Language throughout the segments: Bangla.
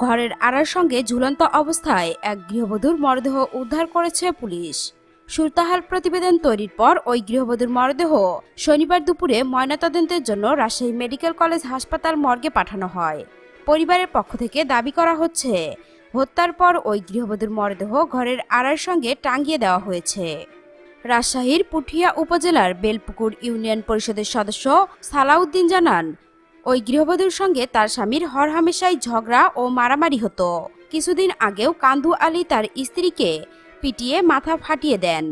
ঘরের আড়ার সঙ্গে ঝুলন্ত অবস্থায় এক গৃহবধূর মরদেহ উদ্ধার করেছে পুলিশ। সুরতাহাল প্রতিবেদন তৈরির পর ওই গৃহবধূর মরদেহ শনিবার দুপুরে ময়নাতদন্তের জন্য রাজশাহী মেডিকেল কলেজ হাসপাতাল মর্গে পাঠানো হয়। পরিবারের পক্ষ থেকে দাবি করা হচ্ছে, হত্যার পর ওই গৃহবধূর মরদেহ ঘরের আড়ার সঙ্গে টাঙ্গিয়ে দেওয়া হয়েছে। রাজশাহীর পুঠিয়া উপজেলার বেলপুকুর ইউনিয়ন পরিষদের সদস্য সালাউদ্দিন জানান ওই গৃহবধূর সঙ্গে তার স্বামীর হরহামেশাই ঝগড়া ও মারামারি হতো। কিছুদিন আগেও কান্দু আলী তার স্ত্রীকে পিটিয়ে মাথা ফাটিয়ে দেন।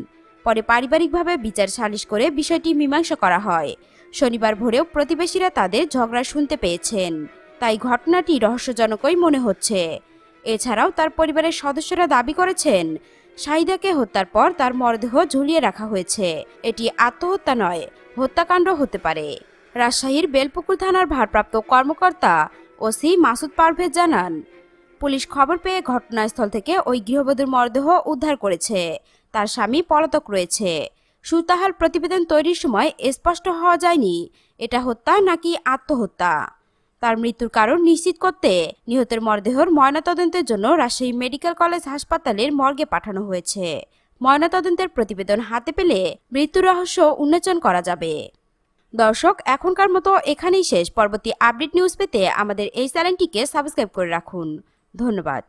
পরে পারিবারিকভাবে বিচার সালিশ করে বিষয়টি মীমাংসা করা হয়। শনিবার ভোরেও প্রতিবেশীরা তাদের ঝগড়া শুনতে পেয়েছেন। তাই ঘটনাটি রহস্যজনকই মনে হচ্ছে। এছাড়াও তার পরিবারের সদস্যরা দাবি করেছেন, শাহিদাকে হত্যার পর তার মরদেহ ঝুলিয়ে রাখা হয়েছে। এটি আত্মহত্যা নয়, হত্যাকাণ্ড হতে পারে। রাজশাহীর বেলপুকুর থানার ভারপ্রাপ্ত কর্মকর্তা ওসি মাসুদ পারভেজ জানান, পুলিশ খবর পেয়ে ঘটনাস্থল থেকে ওই গৃহবধূর মরদেহ উদ্ধার করেছে। তার স্বামী পলাতক রয়েছে। সুতাহাল প্রতিবেদন তৈরির সময় স্পষ্ট হওয়া যায়নি, এটা হত্যা নাকি আত্মহত্যা? তার মৃত্যুর কারণ নিশ্চিত করতে নিহতের মরদেহর ময়নাতদন্তের জন্য রাজশাহী মেডিকেল কলেজ হাসপাতালের মর্গে পাঠানো হয়েছে। ময়নাতদন্তের প্রতিবেদন হাতে পেলে মৃত্যু রহস্য উন্মোচন করা যাবে। দর্শক, এখনকার মতো এখানেই শেষ। পরবর্তী আপডেট নিউজ পেতে আমাদের এই চ্যানেলটিকে সাবস্ক্রাইব করে রাখুন। ধন্যবাদ।